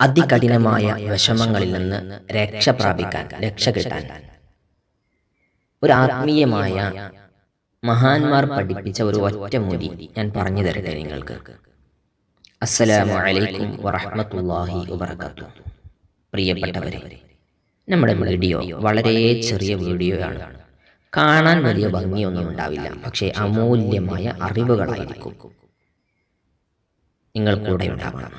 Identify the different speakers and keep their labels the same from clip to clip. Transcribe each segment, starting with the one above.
Speaker 1: അതികഠിനമായ വിഷമങ്ങളിൽ നിന്ന് രക്ഷ പ്രാപിക്കാൻ രക്ഷ കിട്ടാൻ. ഒരു ആത്മീയമായ മഹാന്മാർ പഠിപ്പിച്ച ഒരു ഒറ്റമൂലി ഞാൻ പറഞ്ഞു തരട്ടെ നിങ്ങൾക്ക്. അസ്സലാമു അലൈക്കും വറഹ്മത്തുള്ളാഹി വബറകാതുഹു പ്രിയപ്പെട്ടവരെ നമ്മുടെ വീഡിയോ വളരെ ചെറിയ വീഡിയോ ആണ് കാണാൻ വലിയ ഭംഗിയൊന്നും ഉണ്ടാവില്ല പക്ഷേ അമൂല്യമായ അറിവുകളായിരിക്കും. നിങ്ങൾ കൂടെ ഉണ്ടാവണം.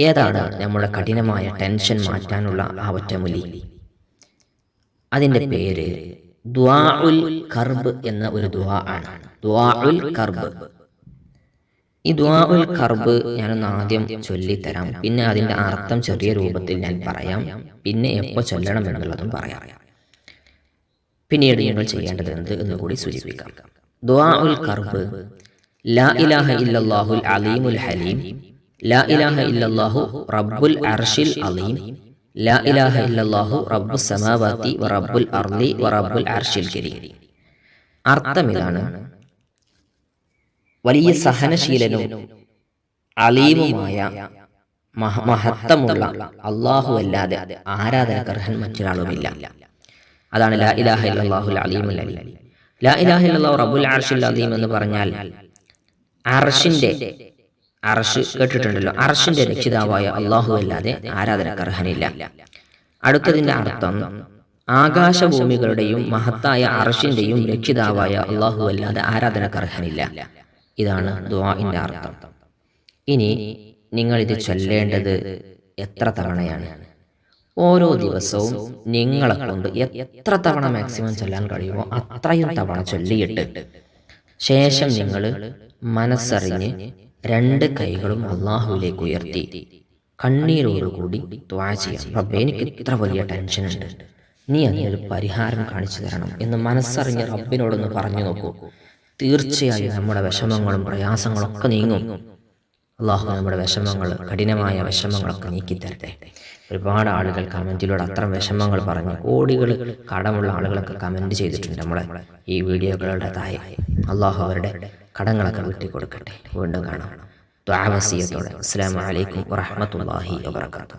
Speaker 1: ഏതാണ് നമ്മുടെ കഠിനമായ ടെൻഷൻ മാറ്റാനുള്ള ആ ഒറ്റമൂലി അതിന്റെ പേര് ദ്വാഉൽ കർബ് എന്ന ഒരു ദ്വാ ആണ്. ദ്വാഉൽ കർബ്. ഈ ദ്വാഉൽ കർബ് ഞാനൊന്ന് ആദ്യം ചൊല്ലിത്തരാം. പിന്നെ അതിന്റെ അർത്ഥം ചെറിയ രൂപത്തിൽ ഞാൻ പറയാം. പിന്നെ എപ്പോൾ ചൊല്ലണം എന്നുള്ളതും പറയാം. പിന്നീട് ഞങ്ങൾ ചെയ്യേണ്ടത് എന്ത് എന്ന് കൂടി സൂചിപ്പിക്കാം. ദ്വാഉൽ കർബ് ലാ ഇലാഹ ഇല്ലാഹുൽ അലീമുൽ ഹലീം ലാ ഇലാഹ ഇല്ലല്ലാഹു റബ്ബുൽ അർഷിൽ അലീം. ലാ ഇലാഹ ഇല്ലല്ലാഹു റബ്ബു വ റബ്ബുൽ വ റബ്ബുൽ അർഷിൽ കരീം. അർത്ഥം ഇതാണ് വലിയ സഹനശീലനും അലീമുമായ മഹ- മഹത്വമുള്ള അള്ളാഹു അല്ലാതെ ആരാധനകർഹൻ മറ്റൊരാളുമില്ല. അതാണ് ലാ ഇലാഹ അലീമുൽ അലീം. ലാ ഇലാഹ റബ്ബുൽ അർഷിൽ അലീം എന്ന് പറഞ്ഞാൽ അർഷിന്റെ അർഷ് കേട്ടിട്ടുണ്ടല്ലോ. അർഷിന്റെ രക്ഷിതാവായ അള്ളാഹു അല്ലാതെ ആരാധനക്കർഹനില്ല. അടുത്തതിന്റെ അർത്ഥം ആകാശഭൂമികളുടെയും മഹത്തായ അർഷിന്റെയും രക്ഷിതാവായ അള്ളാഹു അല്ലാതെ ആരാധനക്കർഹനില്ല. ഇതാണ് ദ്വാഇന്റെ അർത്ഥം. ഇനി നിങ്ങൾ ഇത് ചൊല്ലേണ്ടത് എത്ര തവണയാണ്? ഓരോ ദിവസവും നിങ്ങളെ കൊണ്ട് എത്ര തവണ മാക്സിമം ചൊല്ലാൻ കഴിയുമോ അത്രയും തവണ ചൊല്ലിയിട്ട് ശേഷം നിങ്ങൾ മനസ്സറിഞ്ഞ് രണ്ട് കൈകളും അള്ളാഹുവിലേക്ക് ഉയർത്തി. കണ്ണീരോടുകൂടി ദ്വാ എനിക്ക് ഇത്ര വലിയ ടെൻഷൻ ഉണ്ട്. നീ അതിനൊരു പരിഹാരം കാണിച്ചു തരണം എന്ന് മനസ്സറിഞ്ഞ റബ്ബിനോടൊന്ന് പറഞ്ഞു നോക്കൂ. തീർച്ചയായും നമ്മുടെ വിഷമങ്ങളും പ്രയാസങ്ങളും ഒക്കെ നീങ്ങും. അള്ളാഹു നമ്മുടെ വിഷമങ്ങൾ കഠിനമായ വിഷമങ്ങളൊക്കെ നീക്കി തരട്ടെ. ഒരുപാട് ആളുകൾ കമന്റിലൂടെ അത്തരം വിഷമങ്ങൾ പറഞ്ഞു കോടികൾ കടമുള്ള ആളുകളൊക്കെ കമന്റ് ചെയ്തിട്ടുണ്ട് നമ്മളെ. ഈ വീഡിയോകളുടെ താഴെ. അള്ളാഹു അവരുടെ കടങ്ങളൊക്കെ വീട്ടി കൊടുക്കട്ടെ വീണ്ടും കാണാം. ദ്വാവസീയത്തോടെ അസ്സാം വലൈക്കും വാഹമത്തല്ലാഹി വാബർക്കാത്തു